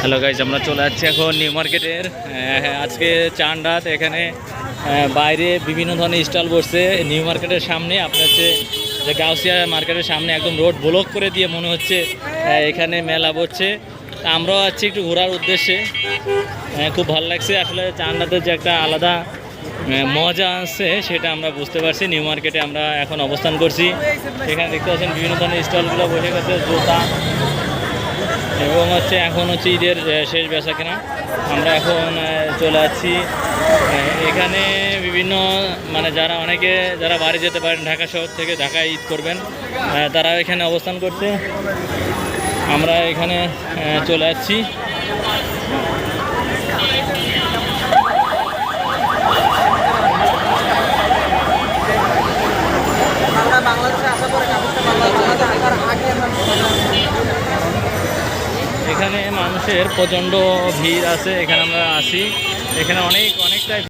Hello guys আমরা চলে যাচ্ছি এখন নিউ মার্কেটের আহ, আজকে চান রাত এখানে আহ, বাইরে বিভিন্ন ধরনের স্টল বসছে। নিউ মার্কেটের সামনে আপনার হচ্ছে যে গাউসিয়া মার্কেটের সামনে একদম রোড ব্লক করে দিয়ে মনে হচ্ছে এখানে মেলা বসছে। আমরাও আছি একটু ঘোরার উদ্দেশ্যে। খুব ভালো লাগছে। আসলে চান রাতের যে একটা আলাদা মজা আছে সেটা আমরা বুঝতে পারছি। নিউ মার্কেটে আমরা এখন অবস্থান করছি। এখানে দেখতে পাচ্ছেন বিভিন্ন ধরনের স্টলগুলো বসে গেছে জুতা এবং হচ্ছে এখন হচ্ছে ঈদের শেষ বেচা কেনা। আমরা এখন চলে আসছি এখানে বিভিন্ন মানে যারা অনেকে, যারা বাড়ি যেতে পারেন ঢাকা শহর থেকে, ঢাকায় ঈদ করবেন তারা এখানে অবস্থান করছে। আমরা এখানে চলে যাচ্ছি। এখানে মানুষের প্রচণ্ড ভিড় আছে এখানে আমরা আসি এখানে অনেক অনেকটাই